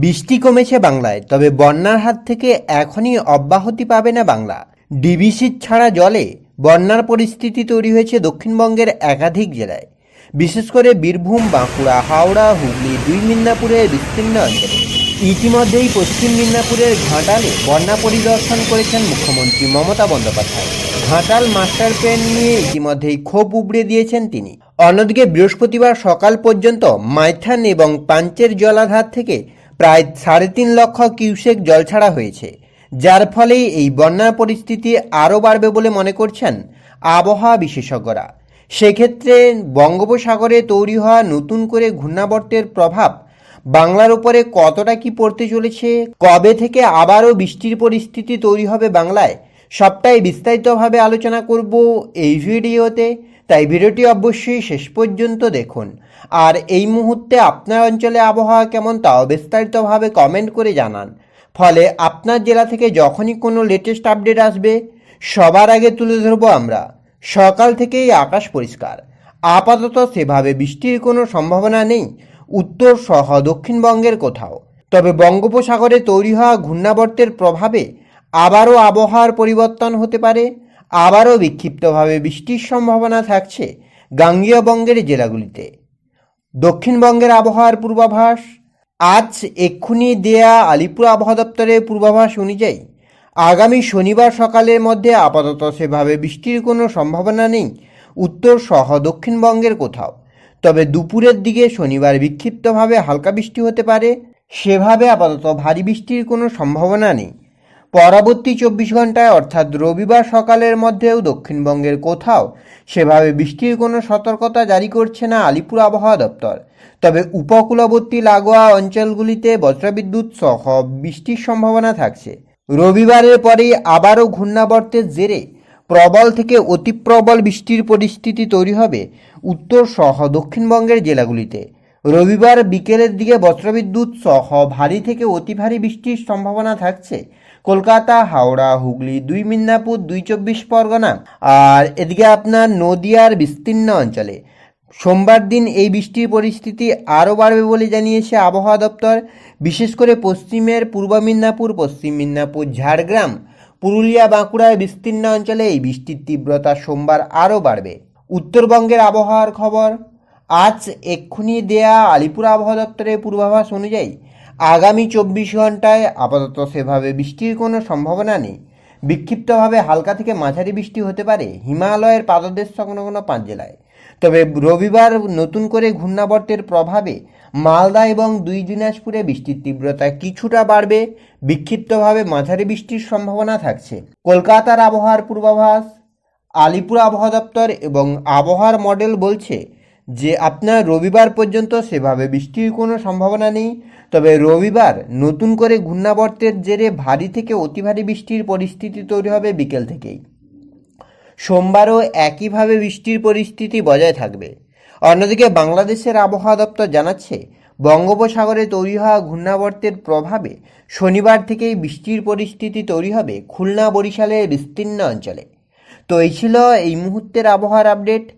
বৃষ্টি কমেছে বাংলায়, তবে বন্যার হাত থেকে এখনই অব্যাহতি পাবে না বাংলা। ডিবিসির ছাড়া জলে বন্যার পরিস্থিতি তৈরি হয়েছে দক্ষিণবঙ্গের একাধিক জেলায়। বিশেষ করে বীরভূম, বাঁকুড়া, হাওড়া, হুগলি, দুই মিদনাপুরের বিস্তীর্ণ অঞ্চলে। ইতিমধ্যেই পশ্চিম মিদনাপুরের ঘাটালে বন্যা পরিদর্শন করেছেন মুখ্যমন্ত্রী মমতা বন্দ্যোপাধ্যায়। ঘাটাল মাস্টার প্ল্যান নিয়ে ইতিমধ্যেই ক্ষোভ উবড়ে দিয়েছেন তিনি। অন্যদিকে বৃহস্পতিবার সকাল পর্যন্ত মাইথান এবং পাঞ্চের জলাধার থেকে প্রায় সাড়ে তিন লক্ষ কিউসেক জল ছাড়া হয়েছে, যার ফলে এই বন্যার পরিস্থিতি আরও বাড়বে বলে মনে করছেন আবহাওয়া বিশেষজ্ঞরা। সেক্ষেত্রে বঙ্গোপসাগরে তৈরি হওয়া নতুন করে ঘূর্ণাবর্তের প্রভাব বাংলার উপরে কতটা কি পড়তে চলেছে, কবে থেকে আবারও বৃষ্টির পরিস্থিতি তৈরি হবে বাংলায়, সবটাই বিস্তারিতভাবে আলোচনা করব এই ভিডিওতে। তাই ভিডিওটি অবশ্যই শেষ পর্যন্ত দেখুন। আর এই মুহূর্তে আপনার অঞ্চলে আবহাওয়া কেমন তাও বিস্তারিতভাবে কমেন্ট করে জানান। ফলে আপনার জেলা থেকে যখনই কোনো লেটেস্ট আপডেট আসবে, সবার আগে তুলে ধরবো আমরা। সকাল থেকেই আকাশ পরিষ্কার। আপাতত সেভাবে বৃষ্টির কোনো সম্ভাবনা নেই, উত্তর সহ দক্ষিণবঙ্গের কোথাও। তবে বঙ্গোপসাগরে তৈরি হওয়া ঘূর্ণাবর্তের প্রভাবে আবারও আবহাওয়ার পরিবর্তন হতে পারে। আবারও বিক্ষিপ্তভাবে বৃষ্টির সম্ভাবনা থাকছে গাঙ্গীয় বঙ্গের জেলাগুলিতে। দক্ষিণবঙ্গের আবহাওয়ার পূর্বাভাস, আজ এক্ষুনি দেয়া আলিপুর আবহাওয়া দপ্তরের পূর্বাভাস অনুযায়ী আগামী শনিবার সকালের মধ্যে আপাতত সেভাবে বৃষ্টির কোনো সম্ভাবনা নেই উত্তর সহ দক্ষিণবঙ্গের কোথাও। তবে দুপুরের দিকে শনিবার বিক্ষিপ্তভাবে হালকা বৃষ্টি হতে পারে, সেভাবে আপাতত ভারী বৃষ্টির কোনো সম্ভাবনা নেই। পরবর্তী চব্বিশ ঘন্টায়, অর্থাৎ রবিবার সকালের মধ্যেও দক্ষিণবঙ্গের কোথাও, সেভাবে বৃষ্টির কোনো সতর্কতা জারি করছে না আলিপুর আবহাওয়া দপ্তর। তবে উপকূলবর্তী লাগোয়া অঞ্চলগুলিতে বজ্রবিদ্যুৎ সহ বৃষ্টির সম্ভাবনা থাকছে। রবিবারের পরেই আবারও ঘূর্ণাবর্তের জেরে প্রবল থেকে অতি প্রবল বৃষ্টির পরিস্থিতি তৈরি হবে উত্তর সহ দক্ষিণবঙ্গের জেলাগুলিতে। রবিবার বিকেলের দিকে বজ্রবিদ্যুৎ সহ ভারী থেকে অতি ভারী বৃষ্টির সম্ভাবনা থাকছে। কলকাতা, হাওড়া, হুগলি, দুই মিদনাপুর, দুই চব্বিশ পরগনা আর এদিকে আপনার নদিয়ার বিস্তীর্ণ অঞ্চলে। সোমবার দিন এই বৃষ্টির পরিস্থিতি আরও বাড়বে বলে জানিয়েছে আবহাওয়া দপ্তর। বিশেষ করে পশ্চিমের পূর্ব মিদনাপুর, পশ্চিম মিদনাপুর, ঝাড়গ্রাম, পুরুলিয়া, বাঁকুড়ার বিস্তীর্ণ অঞ্চলে এই বৃষ্টির তীব্রতা সোমবার আরও বাড়বে। উত্তরবঙ্গের আবহাওয়ার খবর, আজ এক্ষুনি দেয়া আলিপুর আবহাওয়া দপ্তরের পূর্বাভাস অনুযায়ী আগামী চব্বিশ ঘন্টায় আপাতত সেভাবে বৃষ্টির কোনো সম্ভাবনা নেই। বিক্ষিপ্তভাবে হালকা থেকে মাঝারি বৃষ্টি হতে পারে হিমালয়ের পাদদেশ সংলগ্ন পাঁচ জেলায়। তবে রবিবার নতুন করে ঘূর্ণাবর্তের প্রভাবে মালদা এবং দুই দিনাজপুরে বৃষ্টির তীব্রতা কিছুটা বাড়বে। বিক্ষিপ্তভাবে মাঝারি বৃষ্টির সম্ভাবনা থাকছে। কলকাতার আবহাওয়ার পূর্বাভাস, আলিপুর আবহাওয়া দপ্তর এবং আবহাওয়ার মডেল বলছে যে আপনার রবিবার পর্যন্ত সেভাবে বৃষ্টির কোনো সম্ভাবনা নেই, তবে রবিবার নতুন করে ঘূর্ণাবর্তের জেরে ভারী থেকে অতি ভারী বৃষ্টির পরিস্থিতি তৈরি হবে বিকেল থেকেই। সোমবারও একইভাবে বৃষ্টির পরিস্থিতি বজায় থাকবে। অন্যদিকে বাংলাদেশের আবহাওয়া দপ্তর জানাচ্ছে, বঙ্গোপসাগরে তৈরি হওয়া ঘূর্ণাবর্তের প্রভাবে শনিবার থেকেই বৃষ্টির পরিস্থিতি তৈরি হবে খুলনা, বরিশালের বিস্তীর্ণ অঞ্চলে। তো এই ছিল এই মুহূর্তের আবহাওয়ার আপডেট।